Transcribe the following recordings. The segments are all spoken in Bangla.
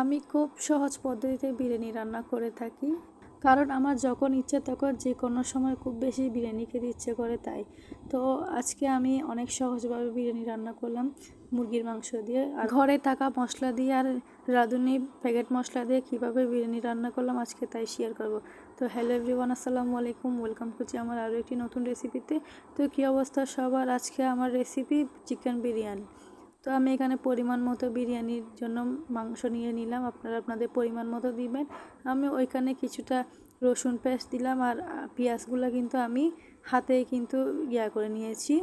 আমি খুব সহজ পদ্ধতিতে বিরিয়ানি রান্না করে থাকি। কারণ আমার যখন ইচ্ছে তখন যে কোনো সময় খুব বেশি বিরিয়ানি খেতে ইচ্ছে করে তাই। তো আজকে আমি অনেক সহজভাবে বিরিয়ানি রান্না করলাম মুরগির মাংস দিয়ে। আর ঘরে থাকা মশলা দিয়ে আর রাঁধুনি প্যাকেট মশলা দিয়ে কীভাবে বিরিয়ানি রান্না করলাম আজকে তাই শেয়ার করব। তো হ্যালো এভরিওয়ান আসসালামু আলাইকুম ওয়েলকাম করছি আমার আরও একটি নতুন রেসিপিতে তো। কী অবস্থা? সবার আজকে আমার রেসিপি চিকেন বিরিয়ানি। তো আমি এখানে পরিমাণ মতো বিরিয়ানির জন্য মাংস নিয়ে নিলাম। আপনারা আপনাদের পরিমাণ মতো দিবেন। আমি ওইখানে কিছুটা রসুন পেস্ট দিলাম আর পেঁয়াজগুলো কিন্তু আমি হাতে কিন্তু ইয়া করে নিয়েছি।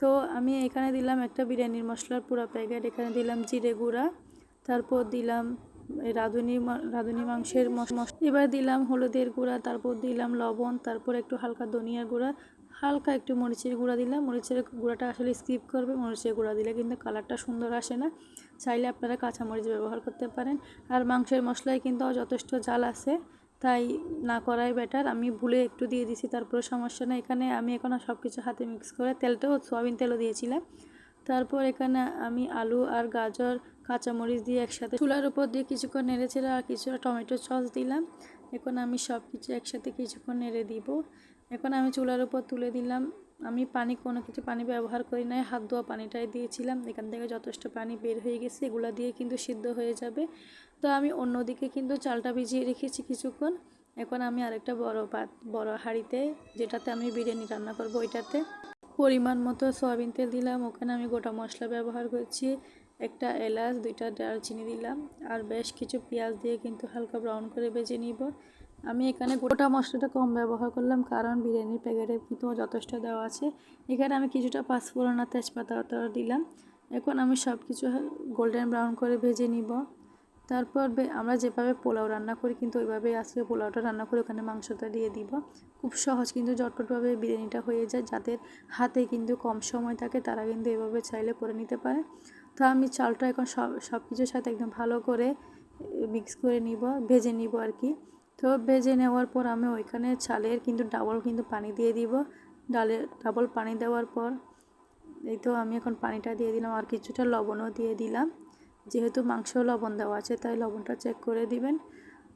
তো আমি এখানে দিলাম একটা বিরিয়ানির মশলার পুরো প্যাকেট এখানে দিলাম জিরে গুঁড়া, তারপর দিলাম রাঁধুনি রাঁধুনি মাংসের এবার দিলাম হলুদের গুঁড়া, তারপর দিলাম লবণ, তারপর একটু হালকা ধনিয়ার গুঁড়া, হালকা একটু মরিচের গুঁড়া দিলাম। মরিচের গুঁড়াটা আসলে স্কিপ করবে, মরিচের গুঁড়া দিলে কিন্তু কালারটা সুন্দর আসে না। চাইলে আপনারা কাঁচা মরিচ ব্যবহার করতে পারেন। আর মাংসের মশলায় কিন্তু যথেষ্ট জাল আছে, তাই না করাই বেটার আমি ভুলে একটু দিয়ে দিছি, তারপরে সমস্যা নেই। এখানে আমি এখন সব কিছু হাতে মিক্স করে তেলটাও, সোয়াবিন তেলও দিয়েছিলাম। তারপর এখানে আমি আলু আর গাজর কাঁচামরিচ দিয়ে একসাথে চুলার উপর দিয়ে কিছুক্ষণ নেড়েছেড়ে আর কিছুটা টমেটো সস দিলাম। এখন আমি সব কিছু একসাথে কিছুক্ষণ নেড়ে দিব। এখন আমি চুলার উপর তুলে দিলাম। আমি পানি, কোনো কিছু পানি ব্যবহার করি নাই। হাত ধোয়া পানিটাই দিয়েছিলাম। এখান থেকে যথেষ্ট পানি বের হয়ে গেছে। এগুলো দিয়ে কিন্তু সিদ্ধ হয়ে যাবে। তো আমি অন্যদিকে কিন্তু চালটা ভিজিয়ে রেখেছি কিছুক্ষণ। এখন আমি আরেকটা বড় পাত, বড় হাঁড়িতে, যেটাতে আমি বিরিয়ানি রান্না করব, ওইটাতে পরিমাণ মতো সয়াবিন তেল দিলাম। ওখানে আমি গোটা মশলা ব্যবহার করছি। একটা এলাচ, দুইটা দারচিনি দিলাম আর বেশ কিছু পেঁয়াজ দিয়ে কিন্তু হালকা ব্রাউন করে বেজে নিব। আমি এখানে গোটা মশলাটা কম ব্যবহার করলাম কারণ বিরিয়ানির প্যাকেটে কিন্তু যথেষ্ট দেওয়া আছে। এখানে আমি কিছুটা পাঁচফোড়ন আর তেজপাতা দিলাম। এখন আমি সব কিছু গোল্ডেন ব্রাউন করে ভেজে নিব। তারপর আমরা যেভাবে পোলাও রান্না করি কিন্তু ওইভাবে আজকে পোলাওটা রান্না করে ওখানে মাংসটা দিয়ে দিব। খুব সহজ কিন্তু ঝটপটভাবে বিরিয়ানিটা হয়ে যায়, যাদের হাতে কিন্তু কম সময় থাকে তারা কিন্তু এভাবে চাইলে করে নিতে পারে। তো আমি চালটা এখন সব সব কিছুর সাথে একদম ভালো করে মিক্স করে নিব, ভেজে নিব আর কি। তো ভেজে নেওয়ার পর আমি ওইখানে চালের কিন্তু ডাবল কিন্তু পানি দিয়ে দিব। ডালের ডাবল পানি দেওয়ার পর এই তো আমি এখন পানিটা দিয়ে দিলাম আর কিছুটা লবণও দিয়ে দিলাম। যেহেতু মাংস লবণ দেওয়া আছে, তাই লবণটা চেক করে দিবেন।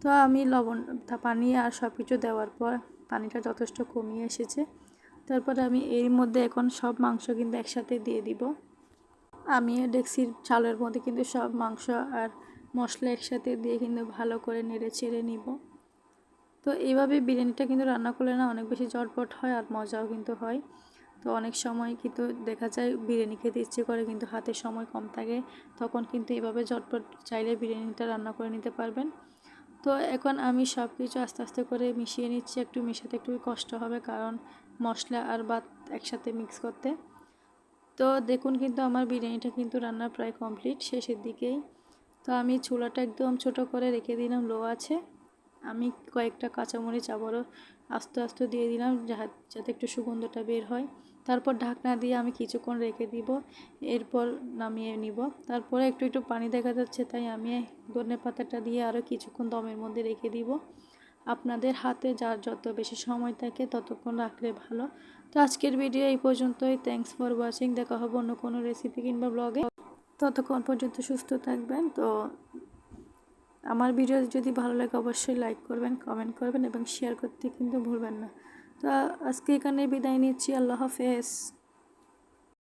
তো আমি লবণ, তা পানি আর সব কিছু দেওয়ার পর পানিটা যথেষ্ট কমিয়ে এসেছে। তারপরে আমি এর মধ্যে এখন সব মাংস কিন্তু একসাথে দিয়ে দিব। আমি ডেক্সির চালের মধ্যে কিন্তু সব মাংস আর মশলা একসাথে দিয়ে কিন্তু ভালো করে নেড়ে ছেড়ে নিব। তো এইভাবে বিরিয়ানিটা কিন্তু রান্না করলে না অনেক বেশি চটপট হয় আর মজাও কিন্তু হয়। তো অনেক সময় কিন্তু দেখা যায় বিরিয়ানি খেতে ইচ্ছে করে কিন্তু হাতে সময় কম থাকে, তখন কিন্তু এভাবে ঝটপট চাইলে বিরিয়ানিটা রান্না করে নিতে পারবেন। তো এখন আমি সব কিছু আস্তে আস্তে করে মিশিয়ে নিচ্ছি, একটু মিশাতে একটু কষ্ট হবে কারণ মশলা আর ভাত একসাথে মিক্স করতে। তো দেখুন কিন্তু আমার বিরিয়ানিটা কিন্তু রান্না প্রায় কমপ্লিট শেষের দিকেই। তো আমি চুলাটা একদম ছোট করে রেখে দিলাম লো আছে। আমি কয়েকটা কাঁচামরিচ আবারও আস্তে আস্তে দিয়ে দিলাম যাতে একটু সুগন্ধটা বের হয়। তারপর ঢাকনা দিয়ে আমি কিছুক্ষণ রেখে দিব, এরপর নামিয়ে নিব। তারপরে একটু একটু পানি দেখা যাচ্ছে, তাই আমি ধনে পাতাটা দিয়ে আরও কিছুক্ষণ দমের মধ্যে রেখে দিব। আপনাদের হাতে যার যত বেশি সময় থাকে ততক্ষণ রাখলে ভালো। তো আজকের ভিডিও এই পর্যন্তই। থ্যাংকস ফর ওয়াচিং দেখা হবে অন্য কোনো রেসিপি কিংবা ব্লগে ততক্ষণ পর্যন্ত সুস্থ থাকবেন। তো আমার ভিডিও যদি ভালো লাগে অবশ্যই লাইক করবেন কমেন্ট করবেন এবং শেয়ার করতে কিন্তু ভুলবেন না। তো আজকে এখানে বিদায় নিচ্ছি। আল্লাহ হাফেজ।